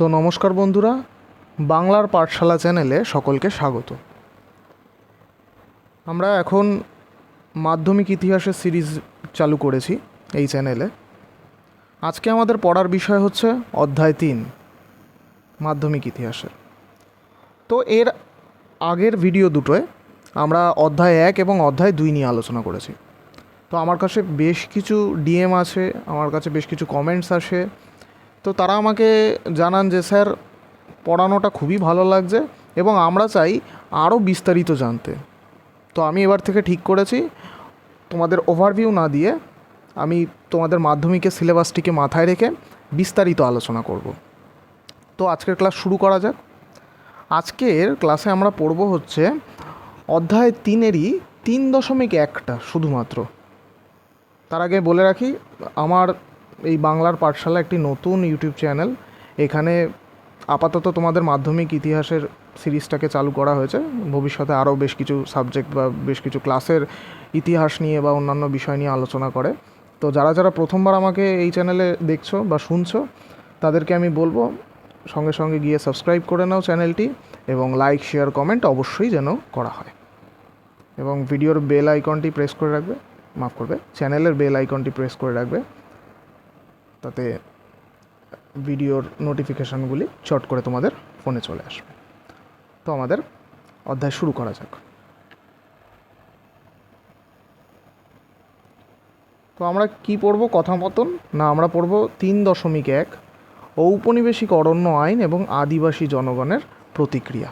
তো নমস্কার বন্ধুরা, বাংলার পাঠশালা চ্যানেলে সকলকে স্বাগত। আমরা এখন মাধ্যমিক ইতিহাসের সিরিজ চালু করেছি এই চ্যানেলে। আজকে আমাদের পড়ার বিষয় হচ্ছে অধ্যায় তিন, মাধ্যমিক ইতিহাসের। তো এর আগের ভিডিও দুটোয় আমরা অধ্যায় এক এবং অধ্যায় দুই নিয়ে আলোচনা করেছি। তো আমার কাছে বেশ কিছু ডিএম আছে, আমার কাছে বেশ কিছু কমেন্টস আসে তো তারা আমাকে জানান যে, স্যার, পড়ানোটা খুবই ভালো লাগছে এবং আমরা চাই আরও বিস্তারিত জানতে। তো আমি এবার থেকে ঠিক করেছি। তোমাদের ওভারভিউ না দিয়ে আমি তোমাদের মাধ্যমিকের সিলেবাসটিকে মাথায় রেখে বিস্তারিত আলোচনা করব। তো আজকের ক্লাস শুরু করা যাক। আজকের ক্লাসে আমরা পড়ব হচ্ছে অধ্যায় তিনেরই তিন দশমিক একটা শুধুমাত্র। তার আগে বলে রাখি, আমার এই বাংলার পাঠশালা একটি নতুন ইউটিউব চ্যানেল এখানে আপাতত তোমাদের মাধ্যমিক ইতিহাসের সিরিজটাকে চালু করা হয়েছে। ভবিষ্যতে আরও বেশ কিছু সাবজেক্ট বা বেশ কিছু ক্লাসের ইতিহাস নিয়ে বা অন্যান্য বিষয় নিয়ে আলোচনা করে। তো যারা যারা প্রথমবার আমাকে এই চ্যানেলে দেখছ বা শুনছো, তাদেরকে আমি বলব, সঙ্গে সঙ্গে গিয়ে সাবস্ক্রাইব করে নাও চ্যানেলটি এবং লাইক শেয়ার কমেন্ট অবশ্যই যেন করা হয়। এবং ভিডিওর বেল আইকনটি প্রেস করে রাখবে, মাফ করবে চ্যানেলের বেল আইকনটি প্রেস করে রাখবে। তাতে ভিডিওর নোটিফিকেশানগুলি চট করে তোমাদের ফোনে চলে আসবে। তো আমাদের অধ্যায় শুরু করা যাক। তো আমরা কি পড়ব? কথা মতন? না, আমরা পড়ব তিন দশমিক এক, ঔপনিবেশিক অরণ্য আইন এবং আদিবাসী জনগণের প্রতিক্রিয়া।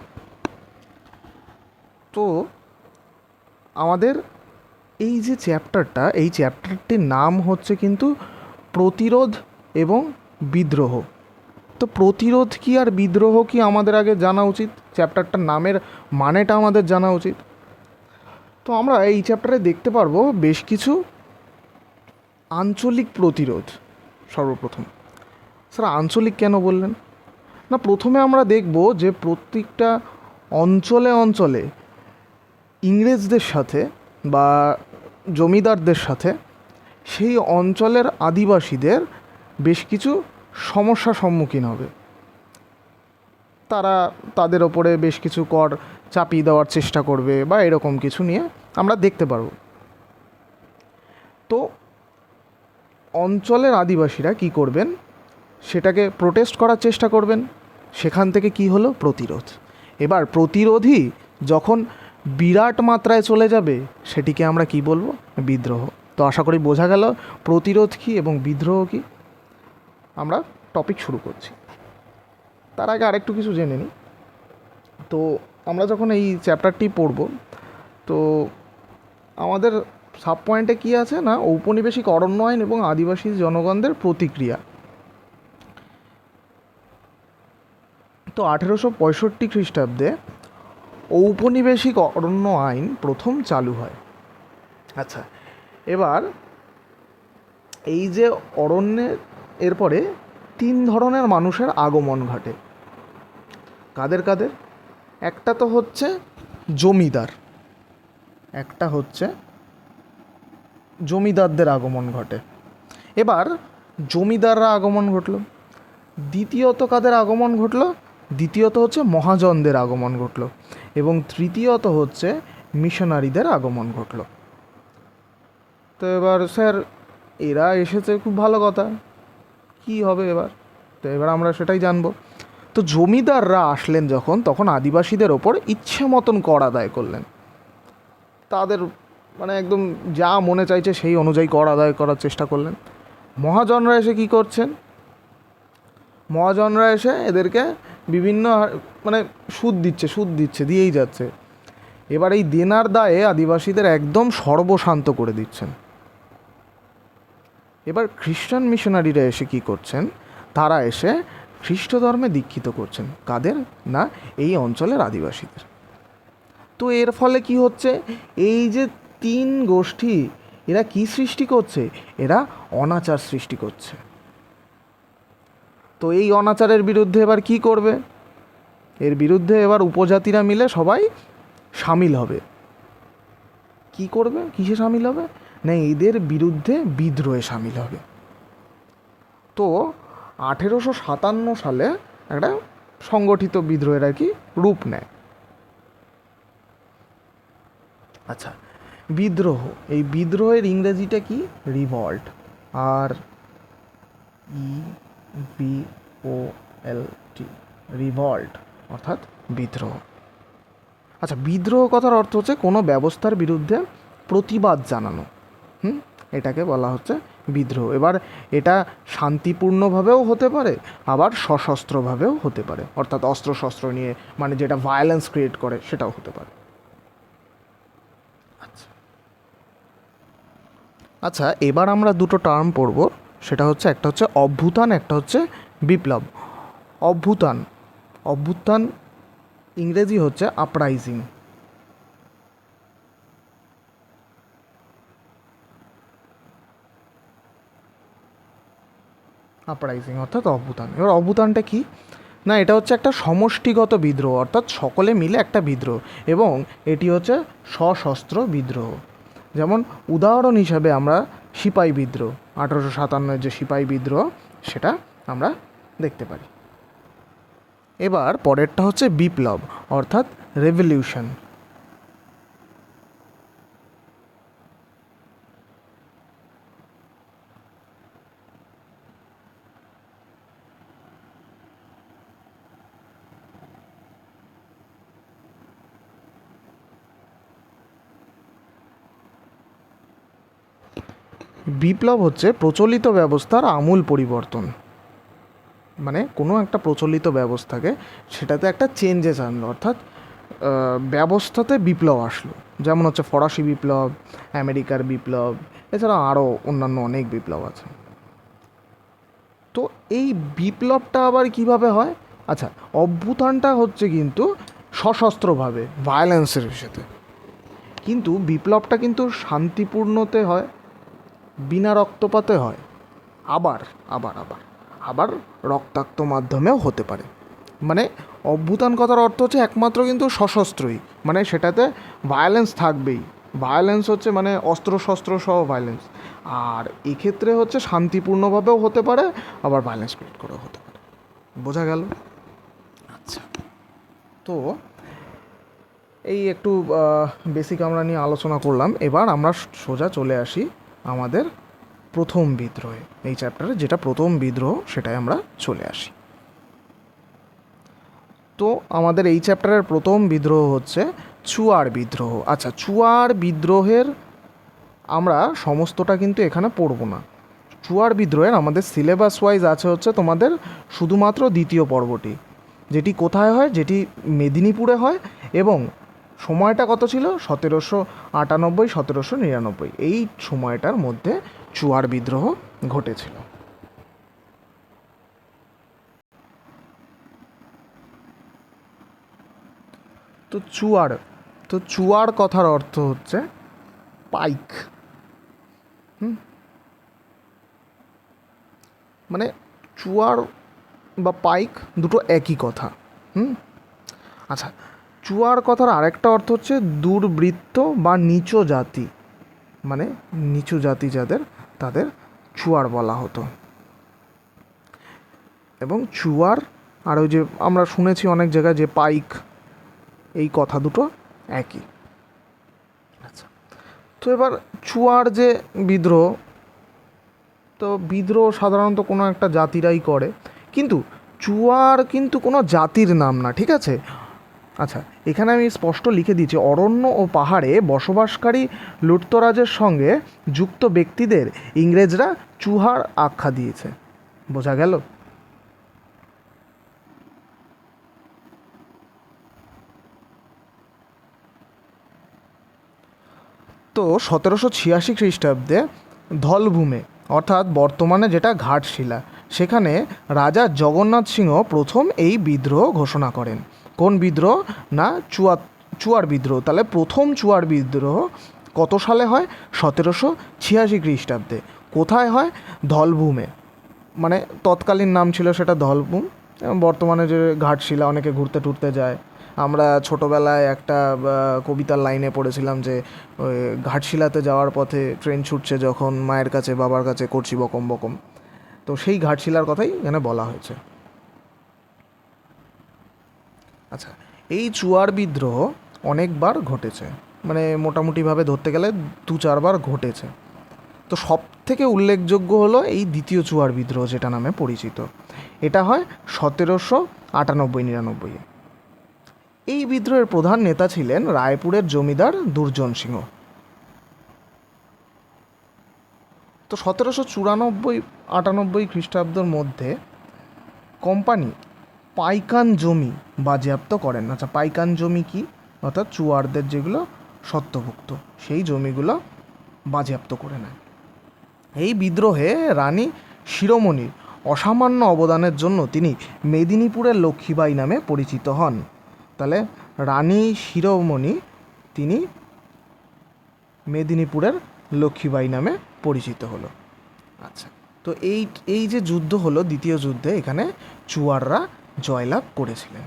তো আমাদের এই যে চ্যাপ্টারটা এই চ্যাপ্টারটির নাম হচ্ছে কিন্তু প্রতিরোধ এবং বিদ্রোহ। তো প্রতিরোধ কি আর বিদ্রোহ কি আমাদের আগে জানা উচিত? চ্যাপ্টারটার নামের মানেটা আমাদের জানা উচিত? তো আমরা এই চ্যাপ্টারে দেখতে পারব বেশ কিছু আঞ্চলিক প্রতিরোধ সর্বপ্রথম। স্যার, আঞ্চলিক কেন বললেন? না, প্রথমে আমরা দেখব যে প্রত্যেকটা অঞ্চলে অঞ্চলে ইংরেজদের সাথে বা জমিদারদের সাথে সেই অঞ্চলের আদিবাসীদের বেশ কিছু সমস্যার সম্মুখীন হবে। তারা তাদের ওপরে বেশ কিছু কর চাপিয়ে দেওয়ার চেষ্টা করবে বা এরকম কিছু নিয়ে আমরা দেখতে পারব। তো অঞ্চলের আদিবাসীরা কি করবেন? সেটাকে প্রোটেস্ট করার চেষ্টা করবেন। সেখান থেকে কি হলো? প্রতিরোধ। এবার প্রতিরোধই যখন বিরাট মাত্রায় চলে যাবে, সেটিকে আমরা কি বলব? বিদ্রোহ। তো আশা করি বোঝা গেল প্রতিরোধ কী এবং বিদ্রোহ কী। আমরা টপিক শুরু করছি। তার আগে আরেকটু কিছু জেনে নিই। তো আমরা যখন এই চ্যাপ্টারটি পড়ব, তো আমাদের সাব পয়েন্টে কী আছে না, ঔপনিবেশিক অরণ্য আইন এবং আদিবাসী জনগণদের প্রতিক্রিয়া। তো আঠেরোশো পঁয়ষট্টি খ্রিস্টাব্দে ঔপনিবেশিক অরণ্য আইন প্রথম চালু হয়। আচ্ছা এবার এই যে অরণ্যের এরপরে তিন ধরনের মানুষের আগমন ঘটে। কাদের কাদের? একটা তো হচ্ছে জমিদার, একটা হচ্ছে জমিদারদের আগমন ঘটে। এবার জমিদাররা আগমন ঘটলো, দ্বিতীয়ত কাদের আগমন ঘটলো? দ্বিতীয়ত হচ্ছে মহাজনদের আগমন ঘটলো এবং তৃতীয়ত হচ্ছে মিশনারিদের আগমন ঘটলো। তো এবার স্যার, এরা এসেছে খুব ভালো কথা। কি হবে এবার? তো এবার আমরা সেটাই জানব। তো জমিদাররা আসলেন যখন, তখন আদিবাসীদের ওপর ইচ্ছে মতন কর আদায় করলেন। তাদের মানে একদম যা মনে চাইছে সেই অনুযায়ী কর আদায় করার চেষ্টা করলেন। মহাজনরা এসে কি করছেন? মহাজনরা এসে এদেরকে বিভিন্ন মানে সুদ দিচ্ছে সুদ দিচ্ছে, দিয়েই যাচ্ছে। এবার এই দেনার দায়ে আদিবাসীদের একদম সর্বশান্ত করে দিচ্ছেন। এবার খ্রিস্টান মিশনারিরা এসে কি করছেন? তারা এসে খ্রিস্ট ধর্মে দীক্ষিত করছেন। কাদের? না, এই অঞ্চলের আদিবাসীদের। তো এর ফলে কি হচ্ছে? এই যে তিন গোষ্ঠী, এরা কি সৃষ্টি করছে? এরা অনাচার সৃষ্টি করছে। তো এই অনাচারের বিরুদ্ধে এবার কি করবে? এর বিরুদ্ধে এবার উপজাতিরা মিলে সবাই সামিল হবে। কি করবে? কিসে সামিল হবে? না এদের বিরুদ্ধে বিদ্রোহে সামিল হবে। তো আঠেরোশো সাতান্ন সালে একটা সংগঠিত বিদ্রোহের আর কি রূপ নেয়। আচ্ছা বিদ্রোহ, এই বিদ্রোহের ইংরেজিটা কি? রিভল্ট, আর E V O L T, revolt, অর্থাৎ বিদ্রোহ। আচ্ছা বিদ্রোহ কথার অর্থ হচ্ছে কোনো ব্যবস্থার বিরুদ্ধে প্রতিবাদ জানানো। এটাকে বলা হচ্ছে বিদ্রোহ। এবার এটা শান্তিপূর্ণভাবেও হতে পারে আবার সশস্ত্রভাবেও হতে পারে। অর্থাৎ অস্ত্রশস্ত্র নিয়ে মানে যেটা ভায়োলেন্স ক্রিয়েট করে সেটাও হতে পারে। আচ্ছা। আচ্ছা এবার আমরা দুটো টার্ম পড়ব। সেটা হচ্ছে একটা হচ্ছে অভ্যুত্থান একটা হচ্ছে বিপ্লব। অভ্যুত্থান। অভ্যুত্থান ইংরেজি হচ্ছে আপরাইজিং আপরাইজিং অর্থাৎ অভ্যুত্থান। এবার অভ্যুত্থানটা কি? না, এটা হচ্ছে একটা সমষ্টিগত বিদ্রোহ, অর্থাৎ সকলে মিলে একটা বিদ্রোহ, এবং এটি হচ্ছে সশস্ত্র বিদ্রোহ। যেমন উদাহরণ হিসাবে আমরা সিপাই বিদ্রোহ, আঠারোশো সাতান্নের যে সিপাই বিদ্রোহ, সেটা আমরা দেখতে পারি। এবার পরেরটা হচ্ছে বিপ্লব, অর্থাৎ রেভলিউশন বিপ্লব হচ্ছে প্রচলিত ব্যবস্থার আমূল পরিবর্তন। মানে কোনো একটা প্রচলিত ব্যবস্থাকে সেটাতে একটা চেঞ্জেস আনলো, অর্থাৎ ব্যবস্থাতে বিপ্লব আসলো। যেমন হচ্ছে ফরাসি বিপ্লব, আমেরিকার বিপ্লব এছাড়া আরও অন্যান্য অনেক বিপ্লব আছে। তো এই বিপ্লবটা আবার কীভাবে হয়? আচ্ছা অভ্যুত্থানটা হচ্ছে কিন্তু সশস্ত্রভাবে ভায়োলেন্সের সাথে। কিন্তু বিপ্লবটা কিন্তু শান্তিপূর্ণতে হয় বিনা রক্তপাতে হয়। আবার আবার আবার আবার রক্তাক্ত মাধ্যমেও হতে পারে। মানে অভ্যুত্থান কথার অর্থ হচ্ছে একমাত্র কিন্তু সশস্ত্রই। মানে সেটাতে ভায়োলেন্স থাকবেই। ভায়োলেন্স হচ্ছে মানে অস্ত্র শস্ত্র সহ ভায়োলেন্স আর এক্ষেত্রে হচ্ছে শান্তিপূর্ণভাবেও হতে পারে আবার ভায়োলেন্স ক্রিয়েট করেও হতে পারে। বোঝা গেল? আচ্ছা। তো এই একটু বেসিক আমরা নিয়ে আলোচনা করলাম। এবার আমরা সোজা চলে আসি আমাদের প্রথম বিদ্রোহে। এই চ্যাপ্টারে যেটা প্রথম বিদ্রোহ, সেটাই আমরা চলে আসি। তো আমাদের এই চ্যাপ্টারের প্রথম বিদ্রোহ হচ্ছে চুয়ার বিদ্রোহ। আচ্ছা চুয়ার বিদ্রোহের আমরা সমস্তটা কিন্তু এখানে পড়ব না। চুয়ার বিদ্রোহের আমাদের সিলেবাস ওয়াইজ আছে হচ্ছে তোমাদের শুধুমাত্র দ্বিতীয় পর্বটি। যেটি কোথায় হয়? যেটি মেদিনীপুরে হয় এবং সময়টা কত ছিল? সতেরোশো আটানব্বই, সতেরোশো নিরানব্বই। এই সময়টার মধ্যে চুয়ার বিদ্রোহ ঘটেছিল। তো চুয়ার তো চুয়ার কথার অর্থ হচ্ছে পাইক। হুম? মানে চুয়ার বা পাইক দুটো একই কথা। হুম? আচ্ছা চুয়ার কথার আরেকটা অর্থ হচ্ছে দুর্বৃত্ত বা নিচু জাতি। মানে নিচু জাতি যাদের, তাদের চুয়ার বলা হতো। এবং চুয়ার, আর ওই যে আমরা শুনেছি অনেক জায়গায় যে পাইক, এই কথা দুটো একই। আচ্ছা তো এবার চুয়ার যে বিদ্রোহ, তো বিদ্রোহ সাধারণত কোনো একটা জাতিরাই করে। কিন্তু চুয়ার কিন্তু কোনো জাতির নাম না, ঠিক আছে? আচ্ছা এখানে আমি স্পষ্ট লিখে দিয়েছি অরণ্য ও পাহাড়ে বসবাসকারী লুটতরাজের সঙ্গে যুক্ত ব্যক্তিদের ইংরেজরা চুহার আখ্যা দিয়েছে। বোঝা গেল? তো সতেরোশো ছিয়াশি খ্রিস্টাব্দে ধলভূমে, অর্থাৎ বর্তমানে যেটা ঘাটশিলা, সেখানে রাজা জগন্নাথ সিংহ প্রথম এই বিদ্রোহ ঘোষণা করেন। কোন বিদ্রোহ? না, চুয়া, চুয়ার বিদ্রোহ। তাহলে প্রথম চুয়ার বিদ্রোহ কত সালে হয়? সতেরোশো ছিয়াশি খ্রিস্টাব্দে। কোথায় হয়? ধলভূমে। মানে তৎকালীন নাম ছিল সেটা ধলভূম। বর্তমানে যে ঘাটশিলা, অনেকে ঘুরতে টুরতে যায়। আমরা ছোটোবেলায় একটা কবিতার লাইনে পড়েছিলাম যে ঘাটশিলাতে যাওয়ার পথে ট্রেন ছুটছে যখন মায়ের কাছে, বাবার কাছে, করছি বকম বকম। তো সেই ঘাটশিলার কথাই এখানে বলা হয়েছে। আচ্ছা এই চুয়ার বিদ্রোহ অনেকবার ঘটেছে। মানে মোটামুটিভাবে ধরতে গেলে দু চারবার ঘটেছে। তো সব থেকে উল্লেখযোগ্য হলো এই দ্বিতীয় চুয়ার বিদ্রোহ যেটা নামে পরিচিত। এটা হয় সতেরোশো আটানব্বই নিরানব্বইয়ে এই বিদ্রোহের প্রধান নেতা ছিলেন রায়পুরের জমিদার দুর্জন সিংহ। তো সতেরোশো চুরানব্বই আটানব্বই খ্রিস্টাব্দর মধ্যে কোম্পানি পাইকান জমি বাজেয়াপ্ত করেন। আচ্ছা পাইকান জমি কি? অর্থাৎ চুয়ারদের যেগুলো সত্ত্বভুক্ত সেই জমিগুলো বাজেয়াপ্ত করে নেয় এই বিদ্রোহে রানী শিরোমণির অসামান্য অবদানের জন্য তিনি মেদিনীপুরের লক্ষ্মীবাই নামে পরিচিত হন। তাহলে রানী শিরোমণি তিনি মেদিনীপুরের লক্ষ্মীবাই নামে পরিচিত হলো। আচ্ছা তো এই এই যে যুদ্ধ হলো দ্বিতীয় যুদ্ধে, এখানে চুয়াররা জয়লাভ করেছিলেন।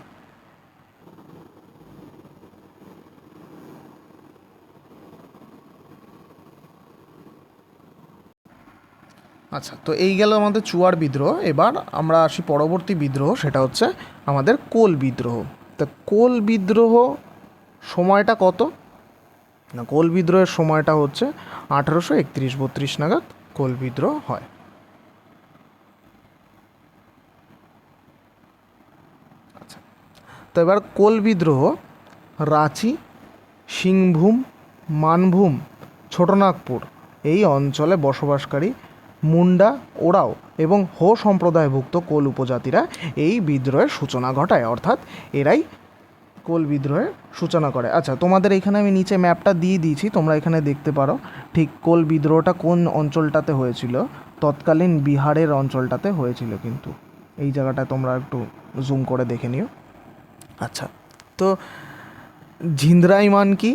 আচ্ছা তো এই গেল আমাদের চুয়ার বিদ্রোহ। এবার আমরা আসি পরবর্তী বিদ্রোহ, সেটা হচ্ছে আমাদের কোল বিদ্রোহ। তা কোল বিদ্রোহ সময়টা কত? না, কোল বিদ্রোহের সময়টা হচ্ছে আঠারোশো একত্রিশ, বত্রিশ নাগাদ কোল বিদ্রোহ হয়। তো এবার কোল বিদ্রোহ, রাঁচি, সিংভূম, মানভূম, ছোটনাগপুর, এই অঞ্চলে বসবাসকারী মুন্ডা, ওরাও এবং হো সম্প্রদায়ভুক্ত কোল উপজাতিরা এই বিদ্রোহের সূচনা ঘটায়, অর্থাৎ এরাই কোল বিদ্রোহের সূচনা করে। আচ্ছা তোমাদের এখানে আমি নিচে ম্যাপটা দিয়ে দিয়েছি, তোমরা এখানে দেখতে পারো ঠিক কোল বিদ্রোহটা কোন অঞ্চলটাতে হয়েছিল, তৎকালীন বিহারের অঞ্চলটাতে হয়েছিল কিন্তু। এই জায়গাটা তোমরা একটু জুম করে দেখে নিও। আচ্ছা তো ঝিন্দ্রাই মানকি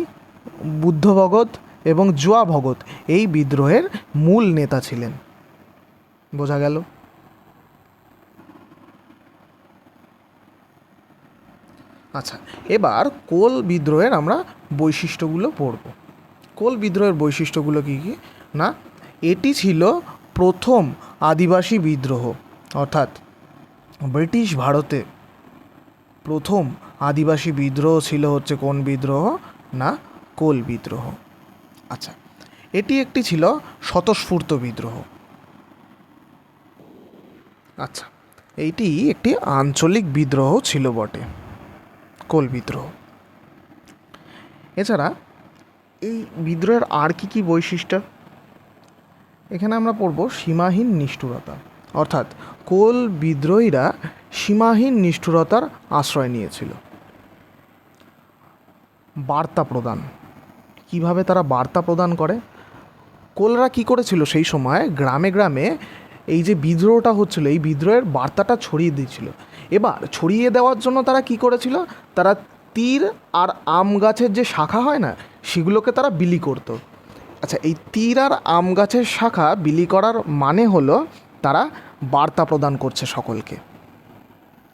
বুদ্ধ ভগত এবং জুয়া ভগত, এই বিদ্রোহের মূল নেতা ছিলেন। বোঝা গেল? আচ্ছা এবার কোল বিদ্রোহের আমরা বৈশিষ্ট্যগুলো পড়ব। কোল বিদ্রোহের বৈশিষ্ট্যগুলো কী কী? না, এটি ছিল প্রথম আদিবাসী বিদ্রোহ, অর্থাৎ ব্রিটিশ ভারতে প্রথম আদিবাসী বিদ্রোহ ছিল হচ্ছে কোন বিদ্রোহ? না, কোল বিদ্রোহ। আচ্ছা এটি একটি ছিল স্বতঃস্ফূর্ত বিদ্রোহ। আচ্ছা এইটি একটি আঞ্চলিক বিদ্রোহ ছিল বটে, কোল বিদ্রোহ। এছাড়া এই বিদ্রোহের আর কি কি বৈশিষ্ট্য? এখানে আমরা পড়ব সীমাহীন নিষ্ঠুরতা। অর্থাৎ কোল বিদ্রোহীরা সীমাহীন নিষ্ঠুরতার আশ্রয় নিয়েছিল। বার্তা প্রদান। কীভাবে তারা বার্তা প্রদান করে? কোলরা কি করেছিল সেই সময়? গ্রামে গ্রামে এই যে বিদ্রোহটা হচ্ছিল, এই বিদ্রোহের বার্তাটা ছড়িয়ে দিয়েছিল। এবার ছড়িয়ে দেওয়ার জন্য তারা কি করেছিল? তারা তীর আর আম গাছের যে শাখা হয় না, সেগুলোকে তারা বিলি করতো। আচ্ছা এই তীর আর আম গাছের শাখা বিলি করার মানে হলো তারা বার্তা প্রদান করছে সকলকে।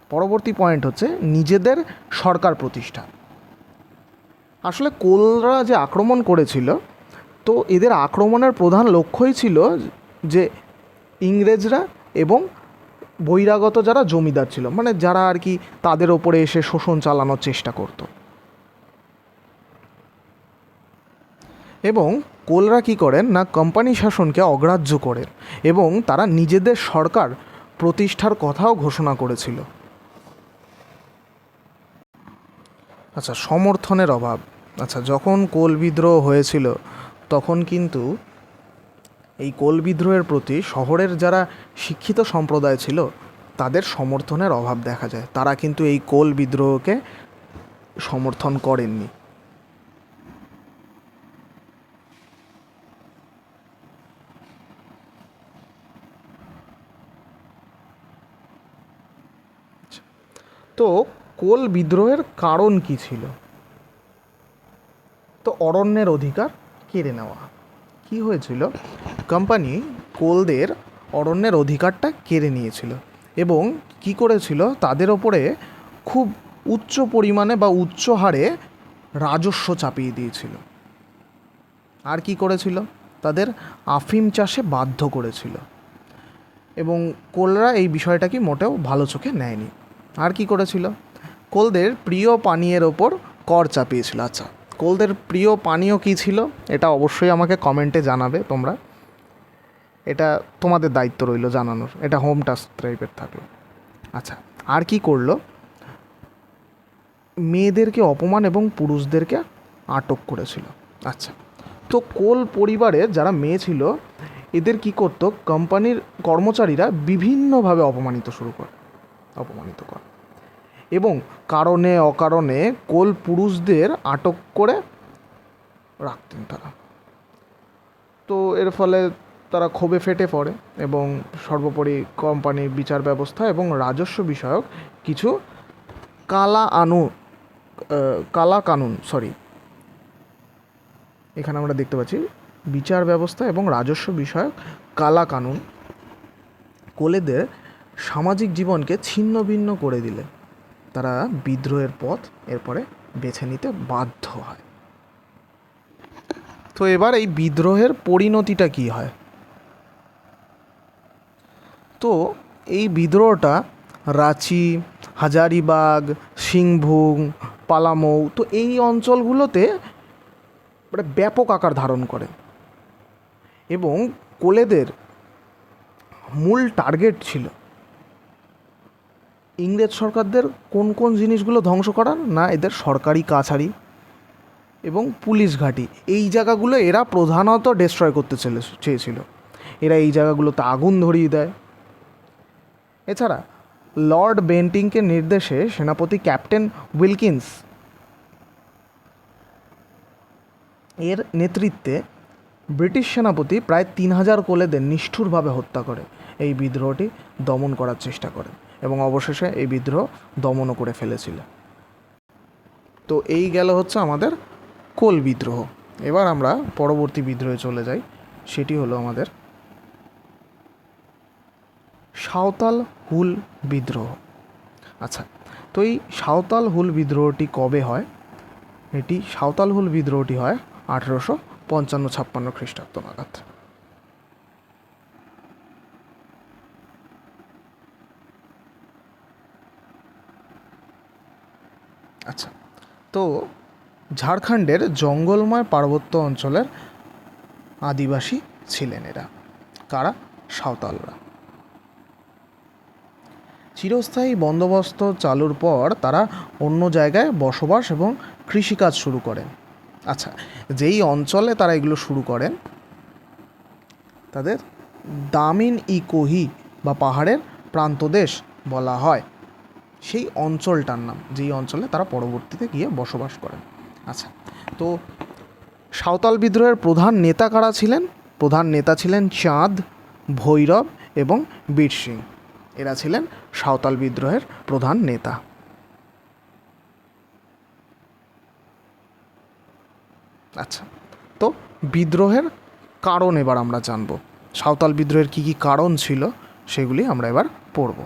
পরবর্তী পয়েন্ট হচ্ছে নিজেদের সরকার প্রতিষ্ঠা। আসলে কোলরা যে আক্রমণ করেছিল, তো এদের আক্রমণের প্রধান লক্ষ্যই ছিল যে ইংরেজরা এবং বহিরাগত যারা জমিদার ছিল মানে যারা আর কি তাদের ওপরে এসে শোষণ চালানোর চেষ্টা করত। এবং কোলরা কী করেন না কোম্পানি শাসনকে অগ্রাহ্য করেন এবং তারা নিজেদের সরকার প্রতিষ্ঠার কথাও ঘোষণা করেছিল। আচ্ছা সমর্থনের অভাব। আচ্ছা যখন কোল বিদ্রোহ হয়েছিল, তখন কিন্তু এই কোল বিদ্রোহের প্রতি শহরের যারা শিক্ষিত সম্প্রদায় ছিল, তাদের সমর্থনের অভাব দেখা যায়। তারা কিন্তু এই কোল বিদ্রোহকে সমর্থন করেননি। তো কোল বিদ্রোহের কারণ কি ছিল? তো অরণ্যের অধিকার কেড়ে নেওয়া। কি হয়েছিল? কোম্পানি কোলদের অরণ্যের অধিকারটা কেড়ে নিয়েছিল এবং কি করেছিল? তাদের ওপরে খুব উচ্চ পরিমাণে বা উচ্চ হারে রাজস্ব চাপিয়ে দিয়েছিল। আর কি করেছিল? তাদের আফিম চাষে বাধ্য করেছিল। এবং কোলরা এই বিষয়টাকে মোটেও ভালো চোখে নেয়নি। আর কি করেছিল? কোলদের প্রিয় পানীয়ের ওপর কর চাপিয়েছিল। আচ্ছা কোলদের প্রিয় পানীয় কী ছিল? এটা অবশ্যই আমাকে কমেন্টে জানাবে তোমরা। এটা তোমাদের দায়িত্ব রইল জানানোর। এটা হোম টাস্ক টাইপের থাকল। আচ্ছা আর কি করল? মেয়েদেরকে অপমান এবং পুরুষদেরকে আটক করেছিল। আচ্ছা তো কোল পরিবারের যারা মেয়ে ছিল, এদের কি করতো? কোম্পানির কর্মচারীরা বিভিন্নভাবে অপমানিত শুরু করে। অপমানিত করে এবং কারণে অকারণে কোল পুরুষদের আটক করে রাখতেন তারা। তো এর ফলে তারা ক্ষোভে ফেটে পড়ে এবং সর্বোপরি কোম্পানির বিচার ব্যবস্থা এবং রাজস্ব বিষয়ক কিছু কালা আনু কালা কানুন সরি এখানে আমরা দেখতে পাচ্ছি বিচার ব্যবস্থা এবং রাজস্ব বিষয়ক কালা কানুন। কোলেদের সামাজিক জীবনকে ছিন্ন ভিন্ন করে দিলে তারা বিদ্রোহের পথ এরপরে বেছে নিতে বাধ্য হয়। তো এবার এই বিদ্রোহের পরিণতিটা কি হয়? তো এই বিদ্রোহটা রাঁচি, হাজারিবাগ, সিংভূম, পালামৌ, তো এই অঞ্চলগুলোতে ব্যাপক আকার ধারণ করে এবং কোলেদের মূল টার্গেট ছিল। ইংরেজ সরকারদের কোন কোন জিনিসগুলো ধ্বংস করার? না, এদের সরকারি কাছারি এবং পুলিশ ঘাঁটি। এই জায়গাগুলো এরা প্রধানত ডিস্ট্রয় করতে চেয়েছিল। এরা এই জায়গাগুলোতে আগুন ধরিয়ে দেয়। এছাড়া, লর্ড বেন্টিংকে নির্দেশে সেনাপতি ক্যাপ্টেন উইলকিন্স এর নেতৃত্বে ব্রিটিশ সেনাপতি প্রায় তিন হাজার কোলেদের নিষ্ঠুরভাবে হত্যা করে। এই বিদ্রোহটি দমন করার চেষ্টা করে। এবং অবশেষে এই বিদ্রোহ দমনও করে ফেলেছিল। তো এই গেল হচ্ছে আমাদের কোল বিদ্রোহ। এবার আমরা পরবর্তী বিদ্রোহে চলে যাই। সেটি হলো আমাদের সাঁওতাল হুল বিদ্রোহ। আচ্ছা তো এই সাঁওতাল হুল বিদ্রোহটি কবে হয়? এটি সাঁওতাল হুল বিদ্রোহটি হয় আঠেরোশো পঞ্চান্ন ছাপ্পান্ন খ্রিস্টাব্দ নাগাদ আচ্ছা তো ঝাড়খণ্ডের জঙ্গলময় পার্বত্য অঞ্চলের আদিবাসী ছিলেন এরা। কারা? সাঁওতালরা। চিরস্থায়ী বন্দোবস্ত চালুর পর তারা অন্য জায়গায় বসবাস এবং কৃষিকাজ শুরু করেন। আচ্ছা যেই অঞ্চলে তারা এগুলো শুরু করেন, তাদের দামিন ই কোহি বা পাহাড়ের প্রান্তদেশ বলা হয়। সেই অঞ্চলটার নাম, যেই অঞ্চলে তারা পরবর্তীতে গিয়ে বসবাস করেন। আচ্ছা তো সাঁওতাল বিদ্রোহের প্রধান নেতা কারা ছিলেন? প্রধান নেতা ছিলেন চাঁদ, ভৈরব এবং বীর সিং। এরা ছিলেন সাঁওতাল বিদ্রোহের প্রধান নেতা। আচ্ছা তো বিদ্রোহের কারণ এবার আমরা জানব। সাঁওতাল বিদ্রোহের কী কী কারণ ছিল, সেগুলি আমরা এবার পড়ব।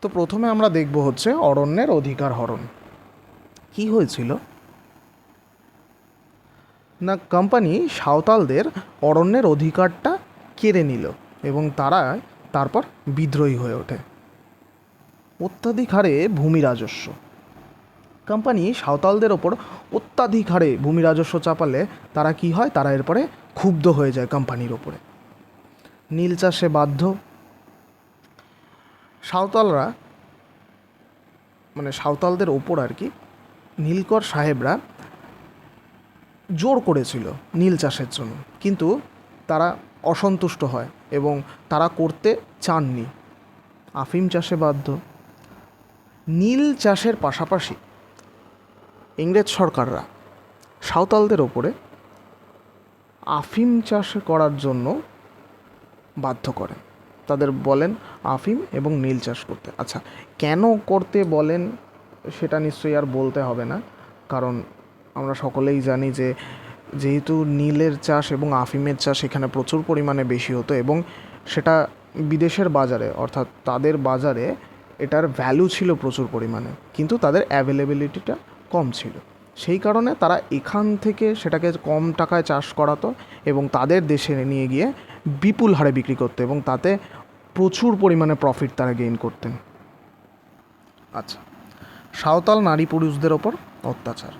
তো প্রথমে আমরা দেখব হচ্ছে অরণ্যের অধিকার হরণ। কি হয়েছিল? না কোম্পানি সাঁওতালদের অরণ্যের অধিকারটা কেড়ে নিল এবং তারা তারপর বিদ্রোহী হয়ে ওঠে। অত্যাধিক হারে ভূমি রাজস্ব। কোম্পানি সাঁওতালদের ওপর অত্যাধিক হারে ভূমি রাজস্ব চাপালে তারা কি হয়? তারা এরপরে ক্ষুব্ধ হয়ে যায় কোম্পানির ওপরে। নীল চাষে বাধ্য সাঁওতালরা মানে সাঁওতালদের ওপর আর কি, নীলকর সাহেবরা জোর করেছিল নীল চাষের জন্য। কিন্তু তারা অসন্তুষ্ট হয় এবং তারা করতে চাননি। আফিম চাষে বাধ্য। নীল চাষের পাশাপাশি ইংরেজ সরকাররা সাঁওতালদের ওপরে আফিম চাষ করার জন্য বাধ্য করেন। তাদের বলেন আফিম এবং নীল চাষ করতে। আচ্ছা কেন করতে বলেন সেটা নিশ্চয়ই আর বলতে হবে না, কারণ আমরা সকলেই জানি যে যেহেতু নীলের চাষ এবং আফিমের চাষ এখানে প্রচুর পরিমাণে বেশি হতো এবং সেটা বিদেশের বাজারে, অর্থাৎ তাদের বাজারে এটার ভ্যালু ছিল প্রচুর পরিমাণে, কিন্তু তাদের অ্যাভেলেবিলিটিটা কম ছিল। সেই কারণে তারা এখান থেকে সেটাকে কম টাকায় চাষ করাতো এবং তাদের দেশে নিয়ে গিয়ে বিপুল হারে বিক্রি করতো এবং তাতে প্রচুর পরিমাণে প্রফিট তারা গেইন করতেন। আচ্ছা সাঁওতাল নারী পুরুষদের ওপর অত্যাচার।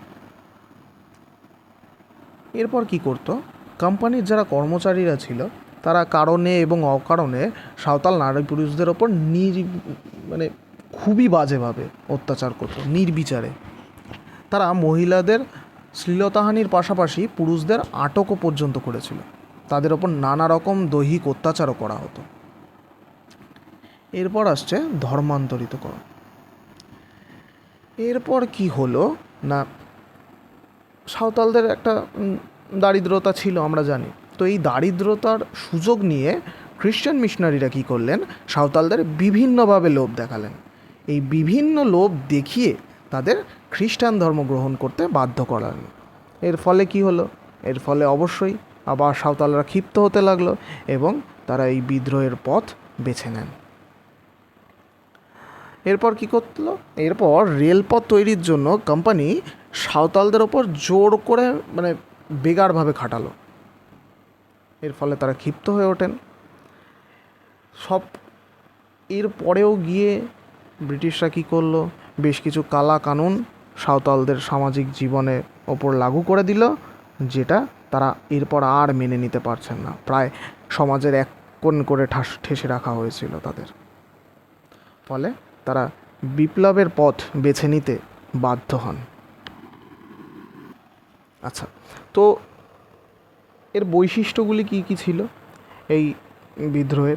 এরপর কি করতো? কোম্পানির যারা কর্মচারীরা ছিল, তারা কারণে এবং অকারণে সাঁওতাল নারী পুরুষদের ওপর নির মানে খুবই বাজেভাবে অত্যাচার করতো, নির্বিচারে। তারা মহিলাদের শ্লীলতাহানির পাশাপাশি পুরুষদের আটকও পর্যন্ত করেছিল। তাদের ওপর নানা রকম দৈহিক অত্যাচারও করা হতো। এরপর আসছে ধর্মান্তরিতকরণ। এরপর কি হলো? না, সাঁওতালদের একটা দারিদ্রতা ছিল, আমরা জানি। তো এই দারিদ্রতার সুযোগ নিয়ে খ্রিশ্চান মিশনারিরা কী করলেন? সাঁওতালদের বিভিন্নভাবে লোভ দেখালেন। এই বিভিন্ন লোভ দেখিয়ে তাদের খ্রিস্টান ধর্ম গ্রহণ করতে বাধ্য করালেন। এর ফলে কি হলো? এর ফলে অবশ্যই আবার সাঁওতালরা ক্ষিপ্ত হতে লাগল এবং তারা এই বিদ্রোহের পথ বেছে নেন। এরপর কি করল? এরপর রেলপথ তৈরির জন্য কোম্পানি সাঁওতালদের ওপর জোর করে মানে বেগারভাবে খাটালো। এর ফলে তারা ক্ষিপ্ত হয়ে ওঠেন। সব, এর পরেও গিয়ে ব্রিটিশরা কী করল? বেশ কিছু কালা কানুন সাঁওতালদের সামাজিক জীবনে ওপর লাগু করে দিল, যেটা তারা এরপর আর মেনে নিতে পারছেন না। প্রায় সমাজের এক কোণ করে ঠাস, ঠেসে রাখা হয়েছিল তাদের। ফলে তারা বিপ্লবের পথ বেছে নিতে বাধ্য হন। আচ্ছা তো এর বৈশিষ্ট্যগুলি কি কি ছিল এই বিদ্রোহের?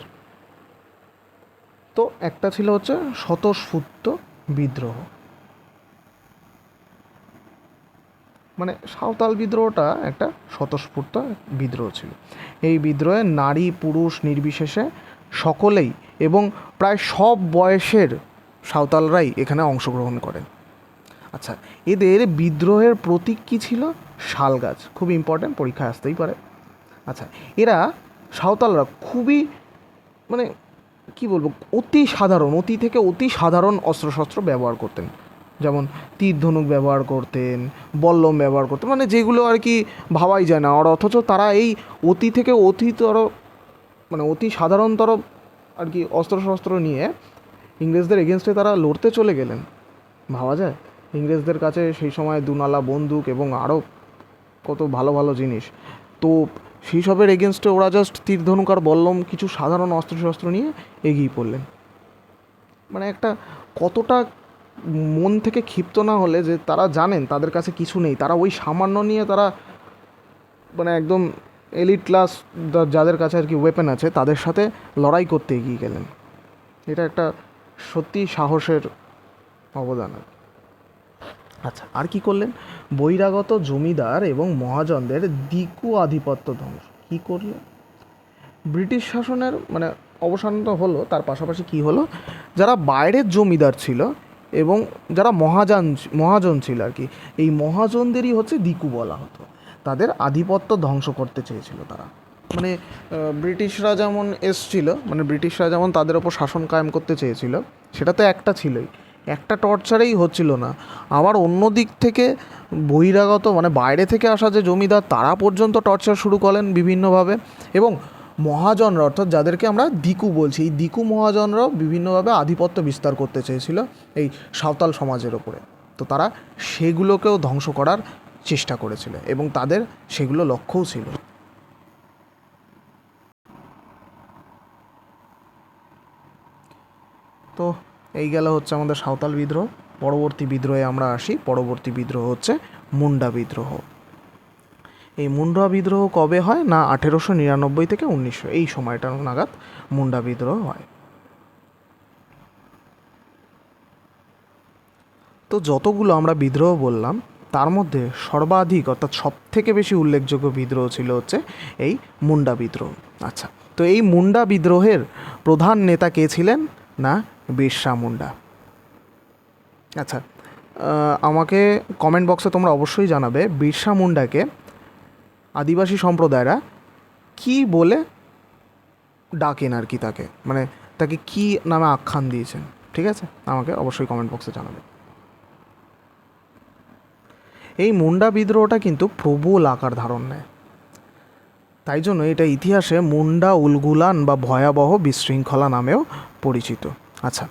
তো একটা ছিল হচ্ছে স্বতঃস্ফূর্ত বিদ্রোহ। মানে সাঁওতাল বিদ্রোহটা একটা স্বতঃস্ফূর্ত বিদ্রোহ ছিল। এই বিদ্রোহে নারী, পুরুষ নির্বিশেষে সকলেই এবং প্রায় সব বয়সের সাঁওতালরাই এখানে অংশগ্রহণ করেন। আচ্ছা এদের বিদ্রোহের প্রতীক কী ছিল? শাল গাছ। খুব ইম্পর্ট্যান্ট পরীক্ষায় আসতেই পারে। আচ্ছা এরা সাঁওতালরা খুবই মানে কি বলব, অতি সাধারণ, অতি থেকে অতি সাধারণ অস্ত্রশস্ত্র ব্যবহার করতেন। যেমন তীর ধনুক ব্যবহার করতেন, বল্লম ব্যবহার করতেন মানে যেগুলো আর কি ভাবাই যায় না। আর অথচ তারা এই অতি থেকে অতিতর মানে অতি সাধারণতর আর কি অস্ত্রশস্ত্র নিয়ে ইংরেজদের এগেনস্টে তারা লড়তে চলে গেলেন। ভাবা যায়, ইংরেজদের কাছে সেই সময় দুনালা বন্দুক এবং আরও কত ভালো ভালো জিনিস। তো সেই সবের এগেনস্টে ওরা জাস্ট তীর ধনুক আর বল্লম কিছু সাধারণ অস্ত্রশস্ত্র নিয়ে এগিয়ে পড়লেন। মানে একটা কতটা মন থেকে ক্ষিপ্ত না হলে যে তারা জানেন তাদের কাছে কিছু নেই, তারা ওই সামান্য নিয়ে তারা মানে একদম এলিট ক্লাস যাদের কাছে আর কি ওয়েপেন আছে, তাদের সাথে লড়াই করতে এগিয়ে গেলেন। এটা একটা সত্যি সাহসের অবদান আচ্ছা। আর কি করলেন? বহিরাগত জমিদার এবং মহাজনদের দিকু আধিপত্য ধ্বংস। কী করলেন? ব্রিটিশ শাসনের মানে অবসান তো হলো তার পাশাপাশি কি হলো? যারা বাইরের জমিদার ছিল এবং যারা মহাজন মহাজন ছিল আর কি এই মহাজনদেরই হচ্ছে দিকু বলা হতো। তাদের আধিপত্য ধ্বংস করতে চেয়েছিল তারা। মানে ব্রিটিশরা যেমন এসছিল মানে ব্রিটিশরা যেমন তাদের ওপর শাসন কায়েম করতে চেয়েছিল সেটা তো একটা ছিলই। একটা টর্চারেই হচ্ছিল না। আবার অন্য দিক থেকে বহিরাগত মানে বাইরে থেকে আসা যে জমিদার, তারা পর্যন্ত টর্চার শুরু করেন বিভিন্নভাবে। এবং মহাজনরা, অর্থাৎ যাদেরকে আমরা দিকু বলছি, এই দিকু মহাজনরাও বিভিন্নভাবে আধিপত্য বিস্তার করতে চেয়েছিল এই সাঁওতাল সমাজের ওপরে। তো তারা সেগুলোকেও ধ্বংস করার চেষ্টা করেছিল এবং তাদের সেগুলো লক্ষ্যও ছিল। তো এই গেল হচ্ছে আমাদের সাঁওতাল বিদ্রোহ। পরবর্তী বিদ্রোহে আমরা আসি। পরবর্তী বিদ্রোহ হচ্ছে মুন্ডা বিদ্রোহ। এই মুন্ডা বিদ্রোহ কবে হয়? না, আঠেরোশো নিরানব্বই থেকে উনিশশো। এই সময়টা নাগাদ মুন্ডা বিদ্রোহ হয়। তো যতগুলো আমরা বিদ্রোহ বললাম, তার মধ্যে সর্বাধিক, অর্থাৎ সব থেকে বেশি উল্লেখযোগ্য বিদ্রোহ ছিল হচ্ছে এই মুন্ডা বিদ্রোহ। আচ্ছা তো এই মুন্ডা বিদ্রোহের প্রধান নেতা কে ছিলেন? না, বিরসা মুন্ডা। আচ্ছা আমাকে কমেন্ট বক্সে তোমরা অবশ্যই জানাবে বিরসা মুন্ডাকে আদিবাসী সম্প্রদায়রা কি বলে ডাকেন আর কি তাকে? মানে তাকে কি নামে আখ্যান দিয়েছেন? ঠিক আছে? আমাকে অবশ্যই কমেন্ট বক্সে জানাবে। এই মুন্ডা বিদ্রোহটা কিন্তু প্রবল আকার ধারণ নেয়। তাই জন্য এটা ইতিহাসে মুন্ডা, উলগুলান বা ভয়াবহ বিশৃঙ্খলা নামেও পরিচিত। আচ্ছা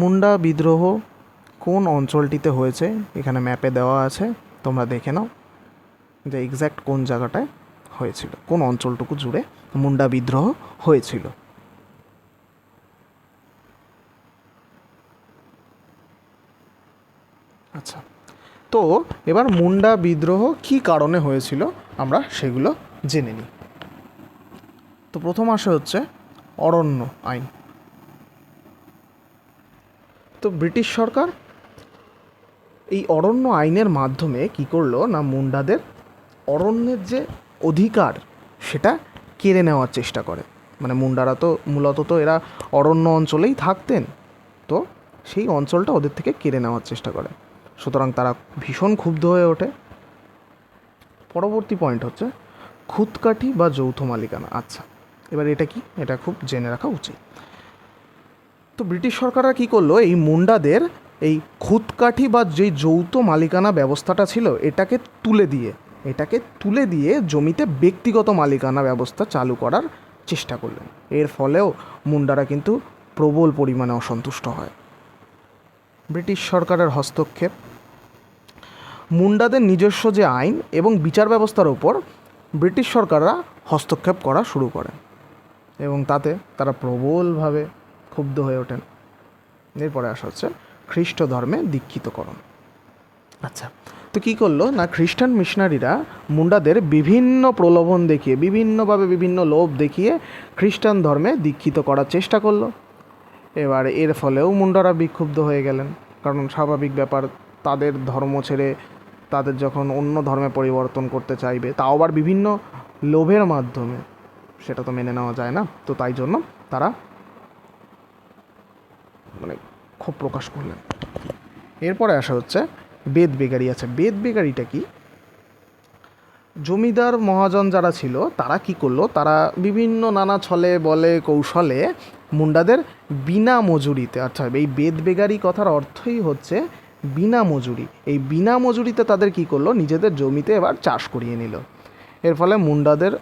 মুন্ডা বিদ্রোহ কোন অঞ্চলটিতে হয়েছে? এখানে ম্যাপে দেওয়া আছে, তোমরা দেখে নাও যে এক্স্যাক্ট কোন জায়গাটায় হয়েছিল, কোন অঞ্চলটুকু জুড়ে মুন্ডা বিদ্রোহ হয়েছিল। আচ্ছা তো এবার মুন্ডা বিদ্রোহ কী কারণে হয়েছিল? আমরা সেগুলো জেনে নিই তো প্রথম আসে হচ্ছে অরণ্য আইন। তো ব্রিটিশ সরকার এই অরণ্য আইনের মাধ্যমে কি করল না মুন্ডাদের অরণ্যের যে অধিকার সেটা কেড়ে নেওয়ার চেষ্টা করে। মানে মুন্ডারা তো মূলত তো এরা অরণ্য অঞ্চলেই থাকতেন। তো সেই অঞ্চলটা ওদের থেকে কেড়ে নেওয়ার চেষ্টা করে। সুতরাং তারা ভীষণ ক্ষুব্ধ হয়ে ওঠে। পরবর্তী পয়েন্ট হচ্ছে খুদকাঠি বা যৌথ মালিকানা? আচ্ছা এবার এটা কি? এটা খুব জেনে রাখা উচিত। তো ব্রিটিশ সরকাররা কী করল? এই মুন্ডাদের এই খুদকাঠি বা যেই যৌথ মালিকানা ব্যবস্থাটা ছিল, এটাকে তুলে দিয়ে, এটাকে তুলে দিয়ে জমিতে ব্যক্তিগত মালিকানা ব্যবস্থা চালু করার চেষ্টা করলেন। এর ফলেও মুন্ডারা কিন্তু প্রবল পরিমাণে অসন্তুষ্ট হয়। ব্রিটিশ সরকারের হস্তক্ষেপ, মুন্ডাদের নিজস্ব যে আইন এবং বিচার ব্যবস্থার উপর ব্রিটিশ সরকাররা হস্তক্ষেপ করা শুরু করে এবং তাতে তারা প্রবলভাবে ক্ষুব্ধ হয়ে ওঠেন। এরপরে আসা হচ্ছে খ্রিস্ট ধর্মে দীক্ষিতকরণ। আচ্ছা তো কী করল? না, খ্রিস্টান মিশনারিরা মুন্ডাদের বিভিন্ন প্রলোভন দেখিয়ে, বিভিন্নভাবে বিভিন্ন লোভ দেখিয়ে খ্রিস্টান ধর্মে দীক্ষিত করার চেষ্টা করল। এবার এর ফলেও মুন্ডারা বিক্ষুব্ধ হয়ে গেলেন। কারণ স্বাভাবিক ব্যাপার, তাদের ধর্ম ছেড়ে তাদের যখন অন্য ধর্মে পরিবর্তন করতে চাইবে, তাও আবার বিভিন্ন লোভের মাধ্যমে। সেটা তো মেনে নেওয়া যায় না। তো তাই জন্য তারা মানে ক্ষোভ প্রকাশ করলেন। এরপরে আসা হচ্ছে বেদ বেগারি আছে। বেদ বেগারিটা কি? জমিদার মহাজন যারা ছিল, তারা কি করল? তারা বিভিন্ন নানা ছলে বলে কৌশলে মুন্ডাদের বিনা মজুরিতে, অর্থাৎ এই বেদ বেগারি কথার অর্থই হচ্ছে বিনা মজুরি। এই বিনা মজুরিতে তাদের কি করল? নিজেদের জমিতে এবার চাষ করিয়ে নিল। এর ফলে মুন্ডাদের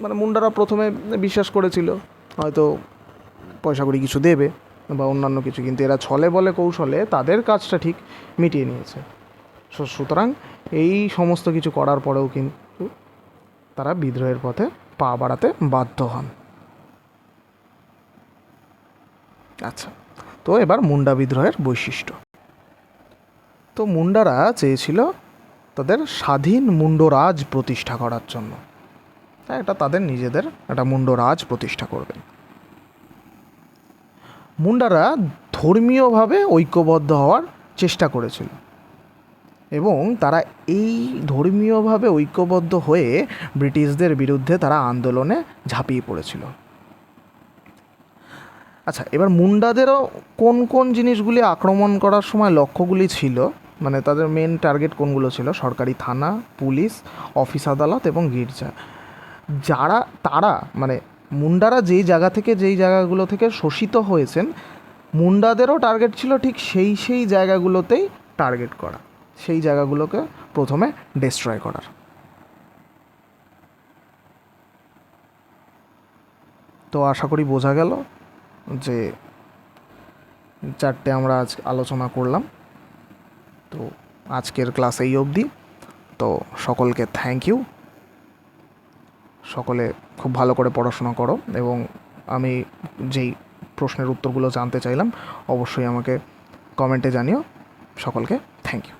মানে মুন্ডারা প্রথমে বিশ্বাস করেছিল, হয়তো পয়সা করি কিছু দেবে বা অন্যান্য কিছু, কিন্তু এরা ছলে বলে কৌশলে তাদের কাজটা ঠিক মিটিয়ে নিয়েছে। সু- সুতরাং এই সমস্ত কিছু করার পরেও কিন্তু তারা বিদ্রোহের পথে পা বাড়াতে বাধ্য হন। আচ্ছা তো এবার মুন্ডা বিদ্রোহের বৈশিষ্ট্য। তো মুন্ডারা চেয়েছিল তাদের স্বাধীন মুন্ডরাজ প্রতিষ্ঠা করার জন্য। হ্যাঁ এটা তাদের নিজেদের একটা মুন্ডরাজ প্রতিষ্ঠা করবেন মুন্ডারা ধর্মীয়ভাবে ঐক্যবদ্ধ হওয়ার চেষ্টা করেছিল এবং তারা এই ধর্মীয়ভাবে ঐক্যবদ্ধ হয়ে ব্রিটিশদের বিরুদ্ধে তারা আন্দোলনে ঝাঁপিয়ে পড়েছিল। আচ্ছা এবার মুন্ডাদেরও কোন কোন জিনিসগুলি আক্রমণ করার সময় লক্ষ্যগুলি ছিল? মানে তাদের মেন টার্গেট কোনগুলো ছিল? সরকারি থানা, পুলিশ অফিস আদালত এবং গির্জা। যারা, তারা মানে মুন্ডারা যেই জায়গা থেকে, যেই জায়গাগুলো থেকে শোষিত হয়েছেন, মুন্ডাদেরও টার্গেট ছিল ঠিক সেই সেই জায়গাগুলোতেই টার্গেট করা। সেই জায়গাগুলোকে প্রথমে ডিস্ট্রয় করার। তো আশা করি বোঝা গেল যে চারটে আমরা আজ আলোচনা করলাম। তো আজকের ক্লাস এই অবধি। তো সকলকে থ্যাংক ইউ সকলে খুব ভালো করে পড়াশোনা করো এবং আমি যেই প্রশ্নের উত্তরগুলো জানতে চাইলাম, অবশ্যই আমাকে কমেন্টে জানিও। সকলকে থ্যাংক ইউ